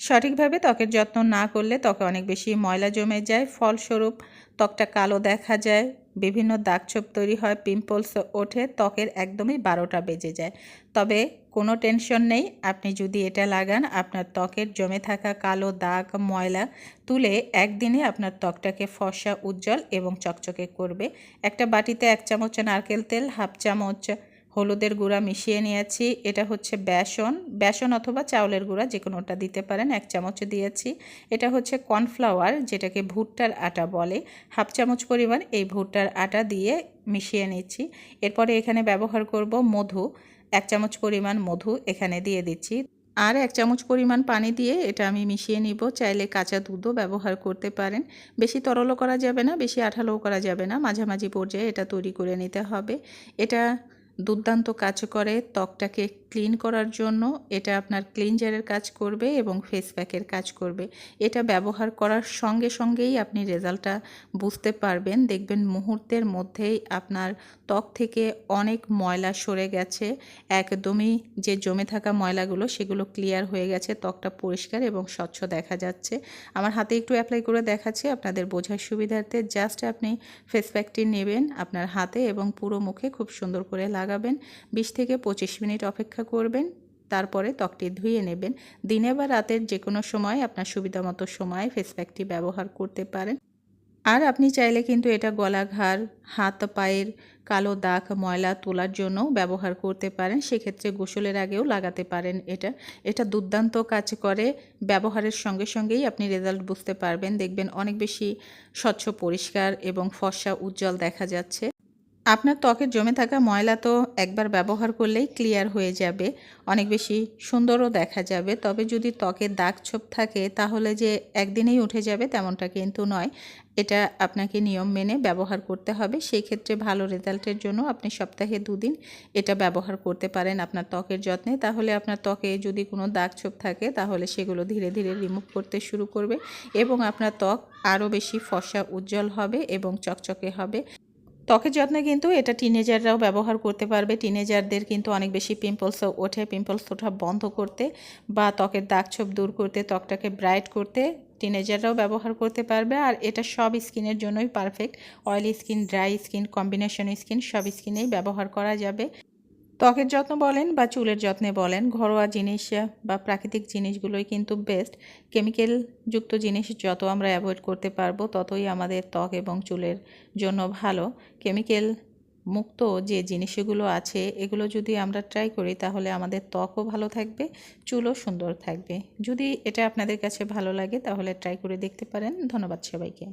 সঠিকভাবে ত্বকের যত্ন না করলে ত্বকে অনেক বেশি ময়লা জমে যায়। ফলস্বরূপ, ত্বকটা কালো দেখা যায়। বিভিন্ন দাগছোপ তৈরি হয়, পিম্পলস ওঠে, ত্বকের একদমই বারোটা বেজে যায়। তবে কোনো টেনশন নেই, আপনি যদি এটা লাগান, আপনার ত্বকের জমে থাকা কালো দাগ, ময়লা তুলে একদিনে আপনার ত্বকটাকে ফর্সা, উজ্জ্বল এবং চকচকে করবে। একটা বাটিতে এক চামচ নারকেল তেল, হাফ চামচ হলুদের গুঁড়া মিশিয়ে নিয়েছি। এটা হচ্ছে বেসন। বেসন অথবা চাউলের গুঁড়া যে কোনোটা দিতে পারেন। এক চামচ দিয়েছি। এটা হচ্ছে কর্নফ্লাওয়ার, যেটাকে ভুট্টার আটা বলে। হাফ চামচ পরিমাণ এই ভুট্টার আটা দিয়ে মিশিয়ে নিচ্ছি। এরপরে এখানে ব্যবহার করব মধু। এক চামচ পরিমাণ মধু এখানে দিয়ে দিচ্ছি। আর এক চামচ পরিমাণ পানি দিয়ে এটা আমি মিশিয়ে নিব। চাইলে কাঁচা দুধও ব্যবহার করতে পারেন। বেশি তরলও করা যাবে না, বেশি আঠালোও করা যাবে না। মাঝামাঝি পর্যায়ে এটা তৈরি করে নিতে হবে। এটা দুর্দান্ত কাজ করে, ত্বকটাকে ক্লিন করার জন্য এটা আপনার ক্লিনজারের কাজ করবে এবং ফেস প্যাকের কাজ করবে। এটা ব্যবহার করার সঙ্গে সঙ্গেই আপনি রেজাল্টটা বুঝতে পারবেন। দেখবেন মুহূর্তের মধ্যেই আপনার ত্বক থেকে অনেক ময়লা সরে গেছে। একদমই যে জমে থাকা ময়লাগুলো, সেগুলো ক্লিয়ার হয়ে গেছে। ত্বকটা পরিষ্কার এবং স্বচ্ছ দেখা যাচ্ছে। আমার হাতে একটু অ্যাপ্লাই করে দেখাচ্ছি আপনাদের বোঝার সুবিধার্থে। জাস্ট আপনি ফেস প্যাকটি নেবেন আপনার হাতে এবং পুরো মুখে খুব সুন্দর করে লাগাবেন, বিশ থেকে পঁচিশ মিনিট অপেক্ষা করবেন, তারপরে ত্বকটি ধুয়ে নেবেন। দিনে বা রাতের যে কোনো সময় আপনার সুবিধা মতো সময় ফেস প্যাকটি ব্যবহার করতে পারেন। আর আপনি চাইলে কিন্তু এটা গলা ঘাড় হাত পায়ের কালো দাগ, ময়লা তোলার জন্য ব্যবহার করতে পারেন। সেক্ষেত্রে গোসলের আগেও লাগাতে পারেন এটা। এটা দুর্দান্ত কাজ করে। ব্যবহারের সঙ্গে সঙ্গেই আপনি রেজাল্ট বুঝতে পারবেন। দেখবেন অনেক বেশি স্বচ্ছ, পরিষ্কার এবং ফর্সা, উজ্জ্বল দেখা যাচ্ছে। আপনার ত্বকের জমে থাকা ময়লা তো একবার ব্যবহার করলেই ক্লিয়ার হয়ে যাবে, অনেক বেশি সুন্দরও দেখা যাবে। তবে যদি ত্বকের দাগ ছোপ থাকে, তাহলে যে একদিনেই উঠে যাবে তেমনটা কিন্তু নয়। এটা আপনাকে নিয়ম মেনে ব্যবহার করতে হবে। সেই ক্ষেত্রে ভালো রেজাল্টের জন্য আপনি সপ্তাহে দুদিন এটা ব্যবহার করতে পারেন আপনার ত্বকের যত্নে। তাহলে আপনার ত্বকে যদি কোনো দাগ ছোপ থাকে, তাহলে সেগুলো ধীরে ধীরে রিমুভ করতে শুরু করবে এবং আপনার ত্বক আরও বেশি ফসা উজ্জ্বল হবে এবং চকচকে হবে। ত্বকের যত্নে কিন্তু এটা টিনেজাররাও ব্যবহার করতে পারবে। টিনেজারদের কিন্তু অনেক বেশি পিম্পলস ওঠে। পিম্পলস ওঠা বন্ধ করতে বা ত্বকের দাগ ছোপ দূর করতে, ত্বকটাকে ব্রাইট করতে টিনেজাররাও ব্যবহার করতে পারবে। আর এটা সব স্কিনের জন্যই perfect oily skin dry skin combination skin সব স্কিনেই ব্যবহার করা যাবে। ত্বকের যত্ন বলেন বা চুলের যত্নে বলেন, ঘরোয়া জিনিস বা প্রাকৃতিক জিনিসগুলোই কিন্তু বেস্ট কেমিক্যাল যুক্ত জিনিস যত আমরা অ্যাভয়েড করতে পারব, ততই আমাদের ত্বক এবং চুলের জন্য ভালো। কেমিক্যাল মুক্ত যে জিনিসগুলো আছে, এগুলো যদি আমরা ট্রাই করি, তাহলে আমাদের ত্বকও ভালো থাকবে, চুলও সুন্দর থাকবে। যদি এটা আপনাদের কাছে ভালো লাগে, তাহলে ট্রাই করে দেখতে পারেন। ধন্যবাদ সবাইকে।